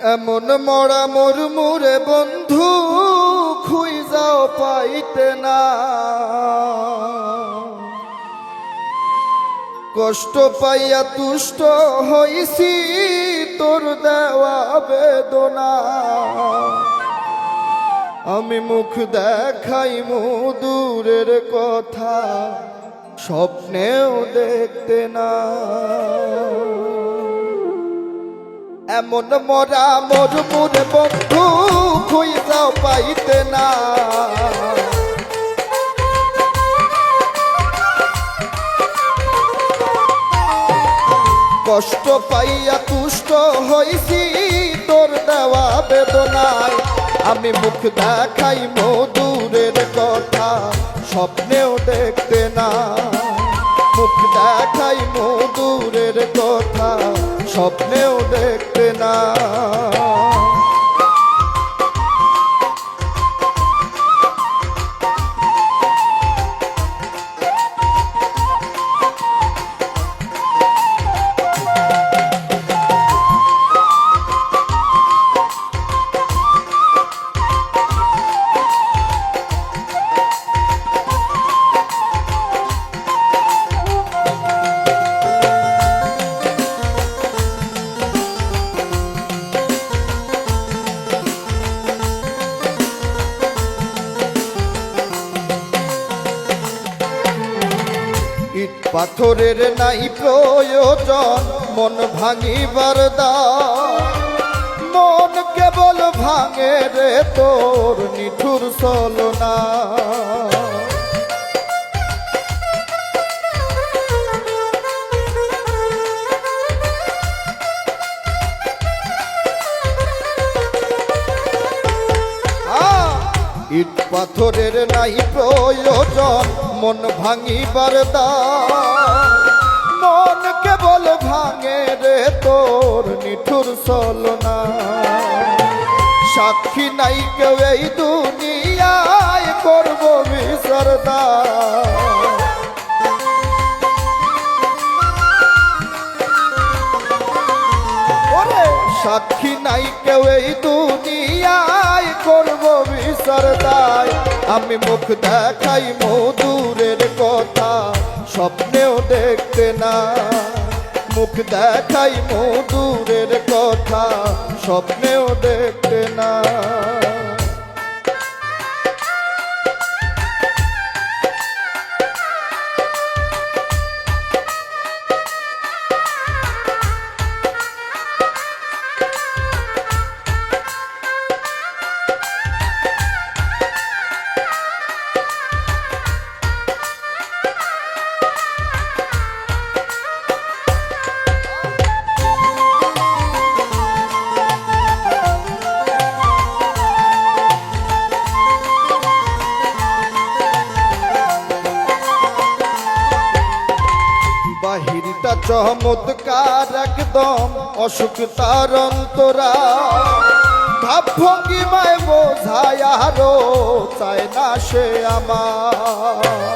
এমন মরা মোর মুরে বন্ধু, খুই যাও পাইতে না। কষ্ট পাইয়া তুষ্ট হইছি, তোর দেওয়া বেদনা। আমি মুখ দেখাই দূরের কথা, স্বপ্নেও দেখতে না। এমন মরা মোর মুরে বন্ধু খুই যাও পাইতে না। কষ্ট পাইয়া তুষ্ট হইছি, তোর দেওয়া বেদনায়। আমি মুখ দেখাই মধুরের কথা, স্বপ্নেও দেখতে না। মুখ দেখাই মধুরের কথা স্বপ্নেও দেখতে না। ইট পাথরের নাই প্রয়োজন, মন ভাঙিবার দা মন কেবল ভাঙে রে তোর নিঠুর আহ! ইট পাথরের নাই প্রয়োজন মন ভাঙিবার দা মন কেবল ভাঙে রে তোর নিঠুর সলনা সাক্ষী নাই কেউ এই দুনিয়ায় করব বিসরদা সাক্ষী নাই কেউ এই দুনিয়ায় করব বিচার তাই আমি মুখ দেখাই মধুরের কথা, স্বপ্নেও দেখতে না। মুখ দেখাই মধুরের কথা, স্বপ্নেও দেখতে না। চমৎকার একদম অসুখ তার অন্তরা। ভাব ভঙ্গিমায় বোঝায় আরও, চায় না সে আমার।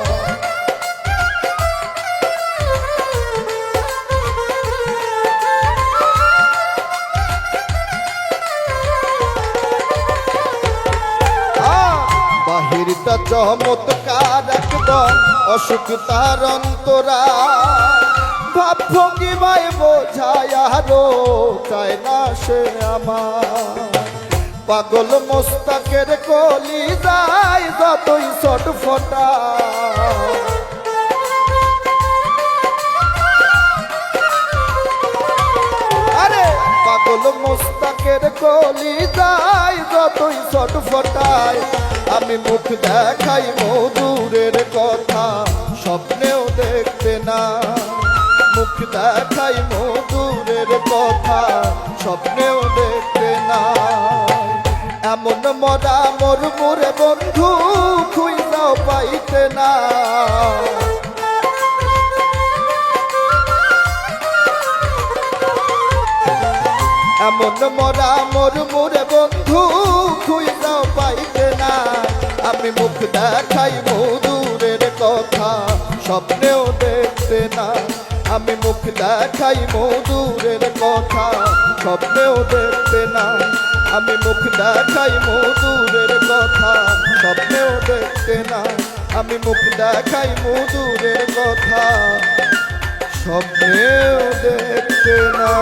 চমৎকার একদম অসুখ তার অন্তরা। ভাব ভঙ্গিমায় বোঝায় আরও, চায় না সে আমার। পাগল মোস্তাকের কলি যায় যতই ছট ফটা। আরে, পাগল মোস্তাকের কলি যায় যতই ছট ফটায়। আমি মুখ দেখাই মধুরের কথা, স্বপ্নেও মুখ দেখাই মধুরের কথা, স্বপ্নেও দেখতে না এমন মরা মোর মোরে বন্ধু খুঁজাও পাইতে না এমন মরা মোর মোরে বন্ধু খুঁজাও পাইতে না আমি মুখ দেখাই মধুরের কথা স্বপ্নেও দেখতে না আমি মুখ দেখাই মধুরের কথা, স্বপ্নেও দেখতে না আমি মুখ দেখাই মধুরের কথা, স্বপ্নেও দেখতে না আমি মুখ দেখাই মধুরের কথা, স্বপ্নেও দেখতে না